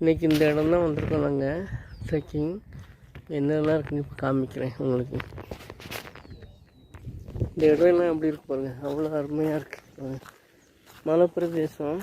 இன்றைக்கி இந்த இடம் தான் வந்திருக்கோம் நாங்கள் ட்ரெக்கிங் என்னெல்லாம் இருக்குன்னு இப்போ காமிக்கிறேன் உங்களுக்கு. இந்த இடம் எல்லாம் எப்படி இருக்கு பாருங்க. அவ்வளோ அருமையாக இருக்குது பாருங்க. மலை பிரதேசம்.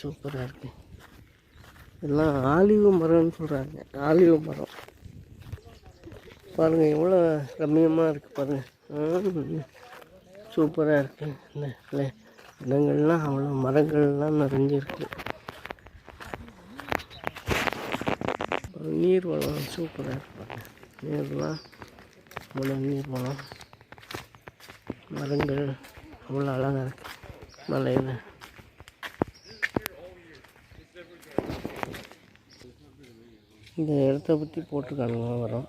சூப்பராக இருக்கு. எல்லாம் ஆலிவு மரம்னு சொல்கிறாங்க ஆலிவு மரம். பாருங்கள் எவ்வளோ ரம்மியமாக இருக்குது பாருங்கள் சூப்பராக இருக்குது இந்த இடங்கள்லாம் அவ்வளோ மரங்கள்லாம் நிறைஞ்சிருக்கு. நீர் வளம் சூப்பராக இருப்பாங்க நீர்லாம் அவ்வளோ நீர் வளம். மரங்கள் அவ்வளோ அழகாக இருக்கு. மலையில். இந்த இடத்த பற்றி போட்டிருக்காங்க வரோம்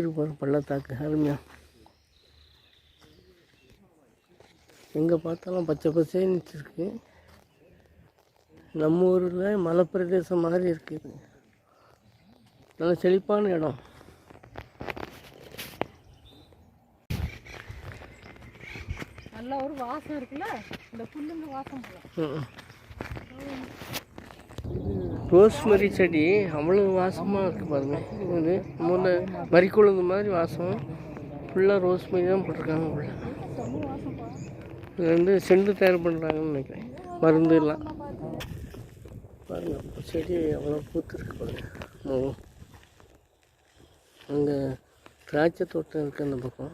இருப்பார் பள்ளத்தாக்கு அருமையாக எங்கே பார்த்தாலும் பச்சை பச்சைன்னு இருக்கு நம்ம ஊரில் மலை பிரதேசம் மாதிரி இருக்குது நல்ல செழிப்பான இடம். நல்ல ஒரு வாசம் இருக்குல்ல? இந்த புல்லுங்க வாசம் போல. ரோஸ்மரி செடி அவ்வளோ வாசமாக இருக்குது பாருங்கள் இது மூணு மறிக்குழுந்து மாதிரி வாசம். ஃபுல்லாக ரோஸ்மரி தான் போட்டிருக்காங்க உள்ள. இது வந்து செண்டு தயார் பண்ணுறாங்கன்னு நினைக்கிறேன். மருந்து எல்லாம். பாருங்கள் செடி அவ்வளோ பூத்துருக்கு பாருங்க. அங்கே திராட்சை தோட்டம் இருக்குது அந்த பக்கம்.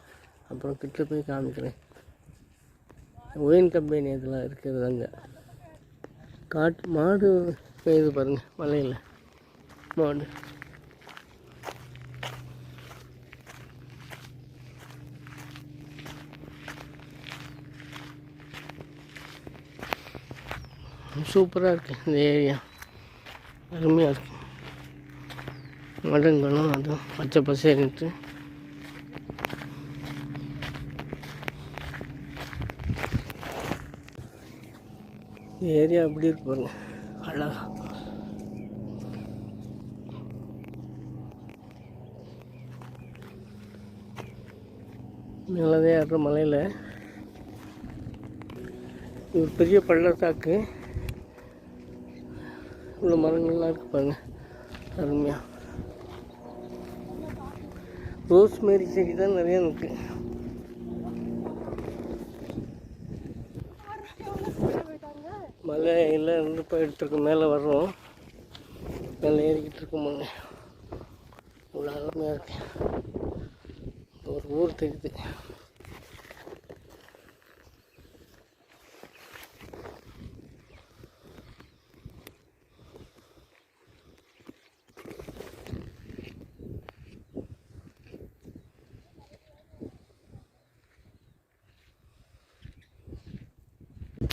அப்புறம் கிட்ட போய் காமிக்கிறேன். ஒயின் கம்பெனி இதெல்லாம் இருக்குது அங்கே. காட்டு மாடு பெய்யுது பாருங்கள் மலையில். மாடு. சூப்பராக இருக்குது இந்த ஏரியா. அருமையாக இருக்கு. மடங்களும் அதுவும் பச்சை பசேரிட்டு இந்த ஏரியா எப்படி இருக்கு பாருங்க. அழகா. மேலதே ஏறுற மலையில். இது ஒரு பெரிய பள்ளத்தாக்கு. இவ்வளோ மரங்கள்லாம் இருக்கு பாருங்க. அருமையாக ரோஸ்மேரி செடி தான் நிறைய இருக்கு. மலையில் இருந்து இப்போ மேலே வர்றோம். மேலே ஏறிக்கிட்டு இருக்கோமாங்க இவ்வளோ அருமையாக இருக்கு. ஒரு ஊர் தெரியுது.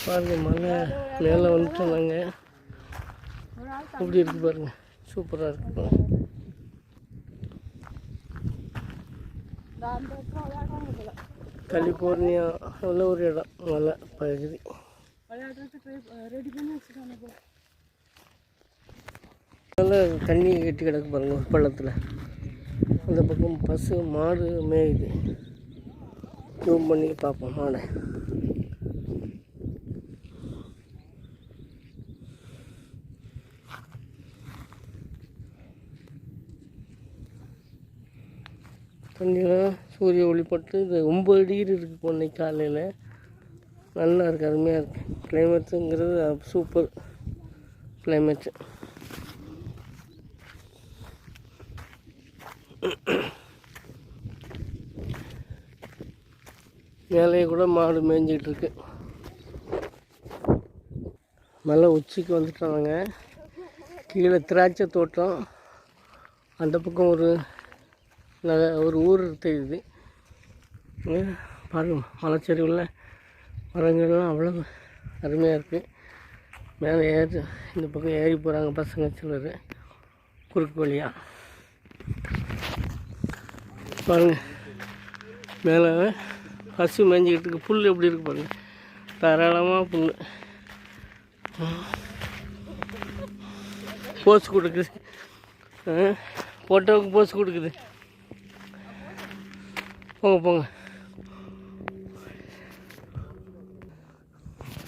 பாருங்க மலை மேலே வந்துட்டோம் நாங்கள் எப்படி இருக்கு பாருங்க. சூப்பராக இருக்கு பாருங்க கலிஃபோர்னியா ஒரு இடம் மலை பகுதி. நல்லா தண்ணி கட்டி கிடக்கு பாருங்க ஒரு பள்ளத்தில் இந்த பக்கம் பசு மாடு மேயுது. ஜூம் பண்ணி பார்ப்போம் மாடை சூரிய ஒளிப்பட்டு இது ஒம்பது டிகிரி இருக்குது இன்னைக்கு காலையில். நல்லா இருக்குது அருமையாக இருக்குது கிளைமேட்டுங்கிறது சூப்பர் கிளைமேட்டு மேலேயே கூட மாடு மேய்ஞ்சிக்கிட்டு இருக்கு. மலை உச்சிக்கு வந்துட்டாங்க கீழே திராட்சை தோட்டம். அந்த பக்கம் ஒரு நக- ஒரு ஊர் தெரியுது. பாருங்க மலைச்சேரி உள்ள மரங்கள்லாம் அவ்வளோ அருமையாக இருக்குது மேலே ஏறி இந்த பக்கம் ஏறி போகிறாங்க பசங்க சிலர். குறுக்கு வழியாக பாருங்கள் மேலே பசு மேஞ்சிக்கிட்டு இருக்கு. புல் எப்படி இருக்கு பாருங்கள் தாராளமாக புல். போஸ் கொடுக்குது. போட்டோவுக்கு போஸ் கொடுக்குது. போங்க போங்க.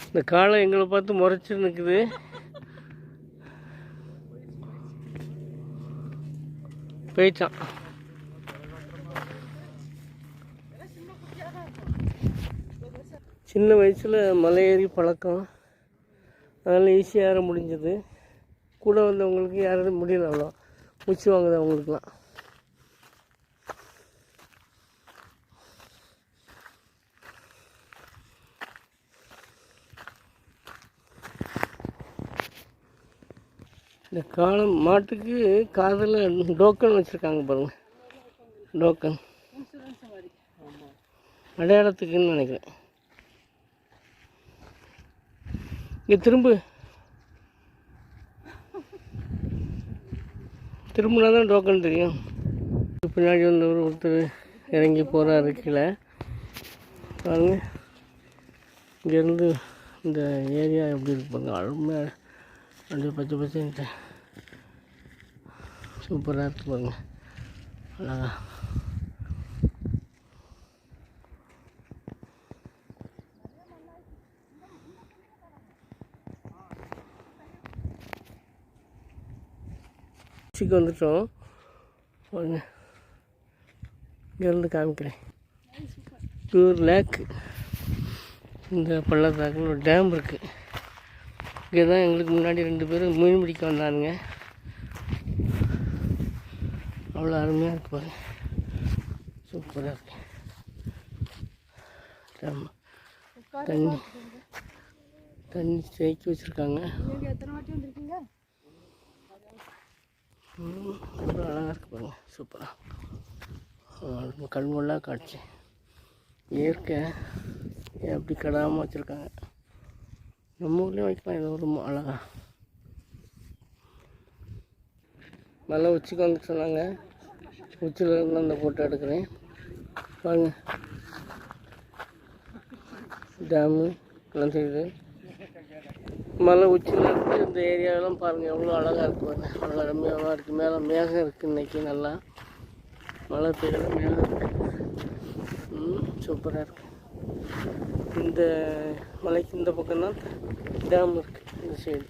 இந்த காலம் எங்களை பார்த்து முறைச்சி நிற்குது போயிட்டான் சின்ன வயசில் மலை ஏறி பழக்கம். அதனால் ஈஸியாக ஏற முடிஞ்சது. கூட வந்தவங்களுக்கு யாரும் முடியல அவ்வளோ மூச்சு வாங்குது அவங்களுக்குலாம் இந்த காலம் மாட்டுக்கு காதில் டோக்கன் வச்சுருக்காங்க பாருங்க. டோக்கன். அடையாளத்துக்குன்னு நினைக்கிறேன். இங்கே திரும்ப. திரும்பினா தான் டோக்கன் தெரியும். பின்னாடி வந்தவர் ஒருத்தர் இறங்கி போகிறாரு கீழே. பாருங்க. இங்கேருந்து இந்த ஏரியா எப்படி இருக்கு பாருங்கள் அழுமையாக அப்படியே பச்சை பச்சைன்ட்டு சூப்பராக இருக்குது பாருங்க. அழகா. உச்சிக்கு வந்துட்டோம். இங்கேருந்து காமிக்கிறேன். டூர் லேக் இந்த பள்ளத்தாக்கில் ஒரு டேம் இருக்குது இங்கே தான் எங்களுக்கு முன்னாடி ரெண்டு பேரும் மீன் பிடிக்க வந்தானுங்க. அவ்வளோ அருமையாக இருக்குது பாருங்க. சூப்பராக இருக்கு. தண்ணி. தண்ணி தேக்கி வச்சுருக்காங்க. அவ்வளோ அழகாக இருக்குது பாருங்க. சூப்பராக கண்கொள்ளாக காட்சி. இயற்கை எப்படி கடாமல் வச்சுருக்காங்க. நம்ம ஊர்லேயும் வைக்கலாம் ஏதோ ரொம்ப அழகாக மலை உச்சிக்கு வந்து சொன்னாங்க. உச்சியில் இருந்து அந்த ஃபோட்டோ எடுக்கிறேன். பாருங்க. டேமு எல்லாம் தெரியுது. மலை உச்சியில் இருந்து இந்த ஏரியாவெல்லாம் பாருங்கள் எவ்வளோ அழகாக இருக்குது பாருங்கள் அவ்வளோ அருமையாக இருக்குது மேலே மேகம் இருக்குது இன்றைக்கி நல்லா. மழை பெய்யல மேகம் இருக்குது ம் சூப்பராக இருக்குது இந்த மலைக்கு இந்த பக்கம்தான் டேம் இருக்குது இந்த சைடு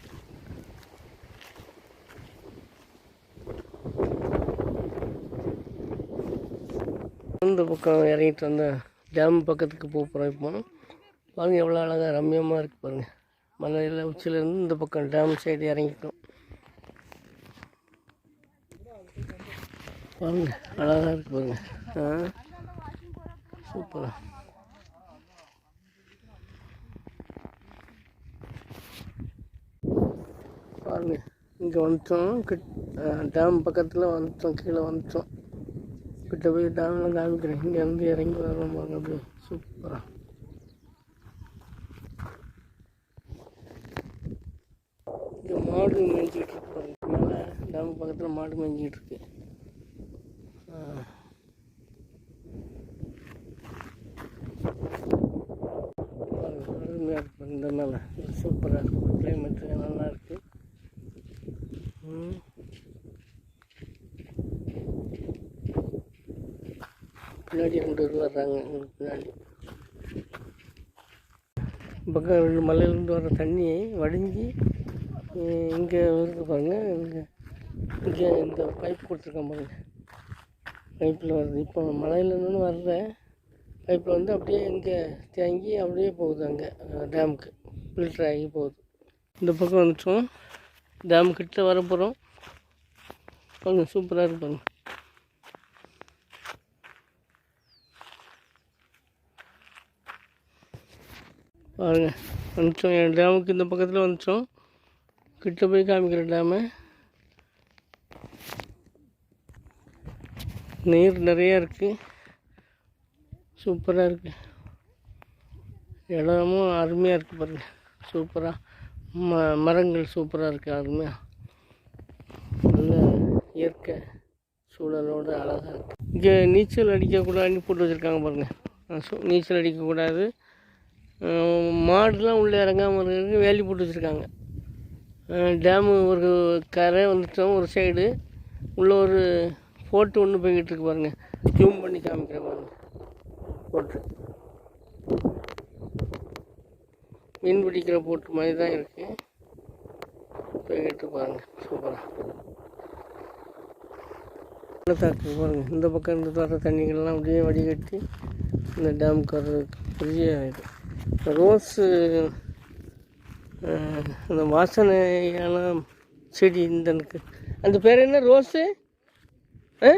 இந்த பக்கம் இறங்கிட்டு வந்த டேம் பக்கத்துக்கு போக போகிறோம் இப்போ. பாருங்கள் எவ்வளோ அழகாக ரம்மியமாக இருக்குது பாருங்கள் மலையில் உச்சியிலேருந்து இந்த பக்கம் டேம் சைடு இறங்கிட்டோம். பாருங்க அழகாக இருக்குது பாருங்க. ஆ சூப்பராக பாருங்க இங்கே வந்துட்டோம். கிட் டேம் பக்கத்தில் வந்துட்டோம் கீழே வந்துட்டோம். கிட்ட போய் டேம்லாம் காமிக்கிறேன். இங்கேருந்து இறங்கி வரலாம் பாருங்க அப்படியே. சூப்பராக இங்கே மாடு மேய்ஞ்சிக்கிட்டு இருக்கு பாருங்க. மேலே டேம் பக்கத்தில் மாடு மேய்ஞ்சிக்கிட்டு இருக்கு. அருமையாக இருக்கும் இந்த மேலே. சூப்பராக இருக்கும் கிளைமேட்டு நல்லா இருக்கு ம். பின்னாடி ரெண்டு பேர் வர்றாங்க எங்களுக்கு பின்னாடி. பக்கம் ரெண்டு மலையிலேருந்து வர தண்ணி வடிஞ்சு இங்கே வருது பாருங்கள் இங்கே இங்கே இந்த பைப் கொடுத்துருக்கேன் பாருங்கள் பைப்பில் வருது. இப்போ மலையிலேருந்து வர்ற பைப்பில் வந்து அப்படியே இங்கே தேங்கி அப்படியே போகுது அங்கே டேமுக்கு ஃபில்டர் ஆகி போகுது. இந்த பக்கம் வந்துட்டோம். டேம் கிட்ட வர போகிறோம் பாருங்கள் சூப்பராக இருக்கு பாருங்கள் பாருங்கள் வந்துச்சோம் என் டேமுக்கு இந்த பக்கத்தில் வந்துச்சோம் கிட்ட போய் காமிக்கிற டேமு. நீர் நிறையா இருக்குது சூப்பராக இருக்குது இடமும் அருமையாக இருக்குது பாருங்க. சூப்பராக ம மரங்கள் சூப்பராக இருக்குது அருமையாக நல்ல இயற்கை சூழலோடு அழகாக இருக்குது இங்கே நீச்சல் அடிக்கக்கூடாதுன்னு போட்டு வச்சுருக்காங்க பாருங்கள் நீச்சல் அடிக்கக்கூடாது. மாடுலாம் உள்ளே இறங்காமல் இருக்கிறதுக்கு வேலி போட்டு வச்சுருக்காங்க. டேமு ஒரு கரை வந்துட்டோம் ஒரு சைடு. உள்ளே ஒரு போட்டு ஒன்று போய்கிட்டு இருக்கு பாருங்கள் ஜூம் பண்ணி காமிக்கிறேன் பாருங்க. போட்டு. மீன் பிடிக்கிற போட்டு மாதிரி தான் இருக்குது போய்கிட்டு பாருங்க. சூப்பராக தாக்கு பாருங்கள் இந்த பக்கம் இருந்து வர தண்ணிகள்லாம் அப்படியே வடிகட்டி இந்த டேமுக்கு கரு பெரிய ஆகிடும் ரோஸு அந்த வாசனையான செடி இந்த எனக்கு. அந்த பேர் என்ன ரோஸு? ஆ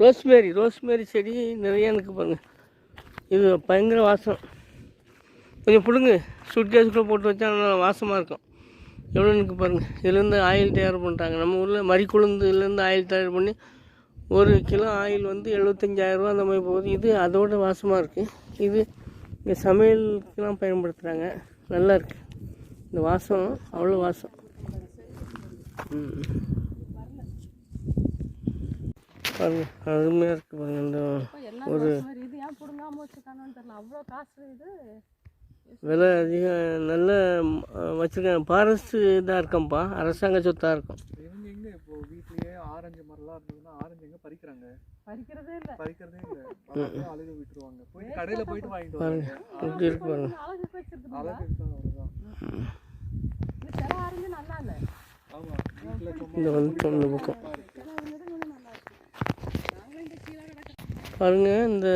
ரோஸ்மேரி ரோஸ்மேரி செடி நிறைய எனக்கு பாருங்கள் இது பயங்கர வாசம். கொஞ்சம் பிடுங்க. சுட்கேஸுக்குள்ளே போட்டு வச்சா நல்லா வாசமாக இருக்கும். எவ்வளோ எனக்கு பாருங்கள் இதுலேருந்து ஆயில் தயார் பண்ணுறாங்க நம்ம ஊரில் மறிக்குழுந்துலேருந்து ஆயில் தயார் பண்ணி ஒரு கிலோ ஆயில் வந்து எழுபத்தஞ்சாயிரரூவா அந்த மாதிரி போகுது. இது அதோட வாசமாக இருக்குது இது இங்கே சமையலுக்குலாம் பயன்படுத்துகிறாங்க நல்லா இருக்கு. இந்த வாசம் அவ்வளோ வாசம். பாருங்க அருமையாக இருக்குது பாருங்க. இந்த இது விலை அதிகம். நல்ல வச்சுருக்காங்க. ஃபாரஸ்ட்டு இதாக இருக்கம்ப்பா. அரசாங்க சொத்தாக இருக்கும். பறிக்கிறதே இல்லை. பறிக்கிறதே இல்ல. அப்படியே அழுக விட்டுருவாங்க. போயிட்டு கடையில போயிட்டு வாங்கிட்டு பாருங்க வராங்க எப்படி இருக்கு அவ்வளவுதான். இந்த சில நல்லா இல்லை. வந்து இந்த பக்கம். நாங்களும் இந்த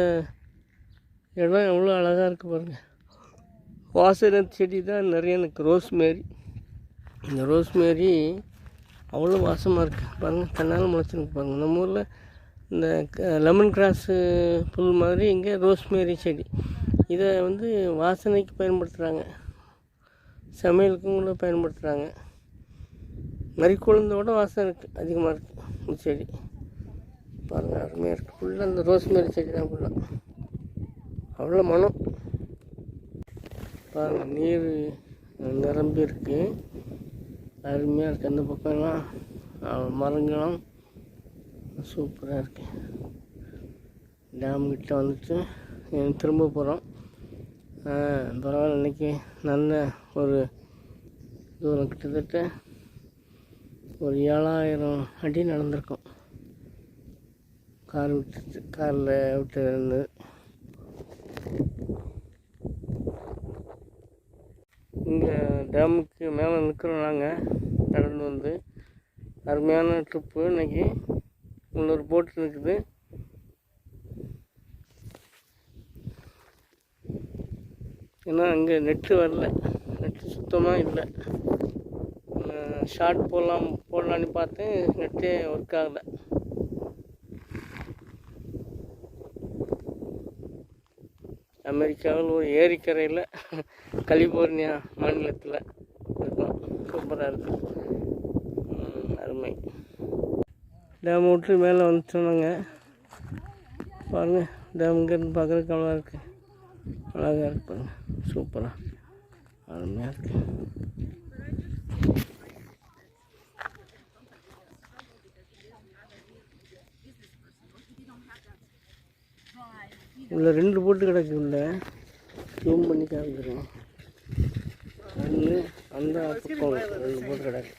இடம் எவ்வளோ அழகாக இருக்குது பாருங்க. வாசனை செடி தான் நிறைய எனக்கு ரோஸ்மேரி. இந்த ரோஸ்மேரி அவ்வளோ வாசமாக இருக்குது பாருங்கள் தன்னால் முளைச்சிருக்கு பாருங்கள் நம்ம ஊரில் இந்த லெமன் கிராஸு புல் மாதிரி இங்கே ரோஸ்மேரி செடி. இதை வந்து வாசனைக்கு பயன்படுத்துகிறாங்க சமையலுக்கும் கூட பயன்படுத்துகிறாங்க மறிக்குழுந்தோட வாசனை இருக்குது அதிகமாக இருக்குது இந்த செடி. பாருங்கள் அருமையாக இருக்குது ஃபுல்லாக அந்த ரோஸ்மேரி செடி தான் ஃபுல்லாக அவ்வளோ மனம். பாருங்கள் நீர் நிரம்பி இருக்குது அருமையாக இருக்குது அந்த பக்கம்லாம் மரங்களும் சூப்பராக இருக்கு. டேம் கிட்ட வந்துட்டு திரும்ப போகிறோம் பரவாயில்ல இன்னைக்கு நல்ல ஒரு தூரம். கிட்டத்தட்ட ஒரு ஏழாயிரம் அடி நடந்திருக்கோம். கார் விட்டு காரில் விட்டு இருந்து. இங்கே டேமுக்கு மேலே நிற்கிறோம் நாங்கள் நடந்து வந்து அருமையான ட்ரிப்பு இன்றைக்கி இன்னொரு போட்டு இருக்குது ஏன்னா அங்கே நெட்டு வரல. நெட்டு சுத்தமாக இல்லை. ஷார்ட் போடலாம் போடலான்னு பார்த்தேன். நெட்டே ஒர்க் ஆகலை. அமெரிக்காவில் ஒரு ஏரிக்கரையில் கலிபோர்னியா மாநிலத்தில் இருக்கும் சூப்பராக இருக்கும் ம், அருமை டேம் விட்டு மேலே வந்துட்டோம் பாருங்கள் டேம் இங்கேருந்து பார்க்குறதுக்கு அவ்வளோ இருக்குது அழகாக இருக்குது பாருங்க. சூப்பராக அருமையாக இருக்குது உள்ள ரெண்டு போட்டு கிடக்கு உள்ள. ஜூம் பண்ணி காமிக்கிறோம் ஒன்று அந்த பக்கம் ரெண்டு போட்டு கிடக்கு.